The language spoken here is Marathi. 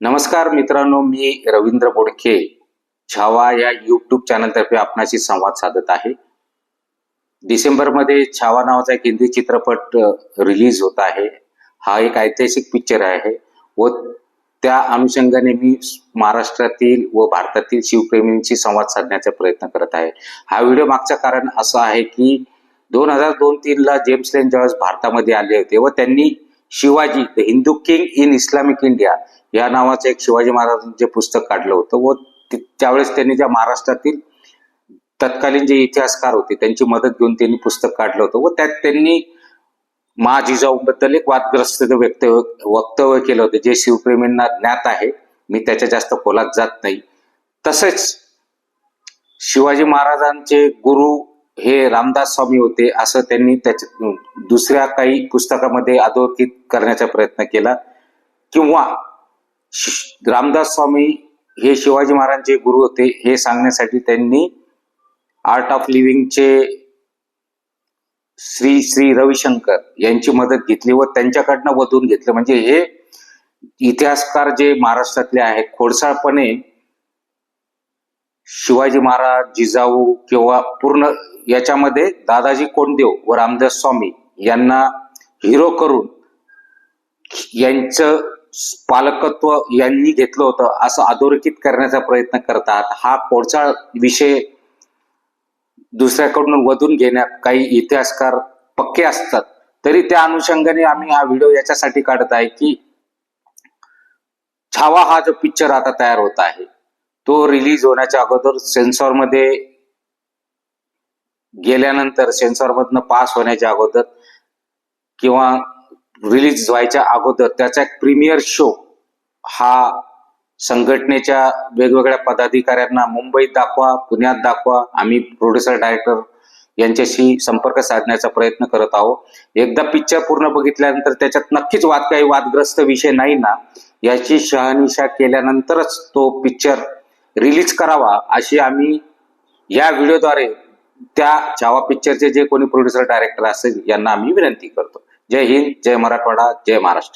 नमस्कार मित्रांनो मी रवींद्र बोडके. छावा या युट्यूब चॅनलतर्फे आपणाशी संवाद साधत आहे. डिसेंबरमध्ये छावा नावाचा एक हिंदी चित्रपट रिलीज होत आहे. हा एक ऐतिहासिक पिक्चर आहे व त्या अनुषंगाने मी महाराष्ट्रातील व भारतातील शिवप्रेमींशी संवाद साधण्याचा प्रयत्न करत आहे. हा व्हिडिओ मागचं कारण असं आहे की दोन हजार दोन तीनला जेम्स लेन ज्यावेळेस भारतामध्ये आले होते व त्यांनी Shivaji the Hindu king in Islamic India या नावाचं एक शिवाजी महाराजांचे पुस्तक काढलं होतं व त्यावेळेस त्यांनी ज्या महाराष्ट्रातील तत्कालीन जे इतिहासकार होते त्यांची मदत घेऊन त्यांनी पुस्तक काढलं होतं व त्यात त्यांनी महाजिजाऊबद्दल एक वादग्रस्त वक्तव्य वक्तव्य केलं होतं जे शिवप्रेमींना ज्ञात आहे मी त्याच्या जास्त खोलात जात नाही. तसेच शिवाजी महाराजांचे गुरु हे रामदास स्वामी होते असं त्यांनी त्याच्या दुसऱ्या काही पुस्तकामध्ये अधोरेखित करण्याचा प्रयत्न केला. किंवा रामदास स्वामी हे शिवाजी महाराजांचे गुरु होते हे सांगण्यासाठी त्यांनी आर्ट ऑफ लिव्हिंगचे श्री श्री रविशंकर यांची मदत घेतली व त्यांच्याकडनं वधून घेतलं. म्हणजे हे इतिहासकार जे महाराष्ट्रातले आहेत खोडसाळपणे शिवाजी महाराज जिजाऊ किंवा पूर्ण याच्यामध्ये दादाजी कोंडदेव व रामदास स्वामी यांना हिरो करून यांचं पालकत्व यांनी घेतलं होतं असं अधोरेखित करण्याचा प्रयत्न करतात हा कोळचाळ विषय दुसऱ्याकडून वधून घेण्यात काही इतिहासकार पक्के असतात. तरी त्या अनुषंगाने आम्ही हा व्हिडिओ याच्यासाठी काढत आहे की छावा हा जो पिक्चर आता तयार होत आहे तो रिलीज होण्याच्या अगोदर सेन्सॉरमध्ये गेल्यानंतर सेन्सॉरमधनं पास होण्याच्या अगोदर किंवा रिलीज व्हायच्या अगोदर त्याचा एक प्रीमियर शो हा संघटनेच्या वेगवेगळ्या पदाधिकाऱ्यांना मुंबईत दाखवा पुण्यात दाखवा आम्ही प्रोड्युसर डायरेक्टर यांच्याशी संपर्क साधण्याचा प्रयत्न करत आहोत. एकदा पिक्चर पूर्ण बघितल्यानंतर त्याच्यात नक्कीच वाद काही वादग्रस्त विषय नाही ना याची शहानिशा केल्यानंतरच तो पिक्चर रिलीज करावा अशी आम्ही या व्हिडिओद्वारे त्या छावा पिक्चरचे जे कोणी प्रोड्युसर डायरेक्टर असेल यांना आम्ही विनंती करतो. जय हिंद जय मराठवाडा जय महाराष्ट्र.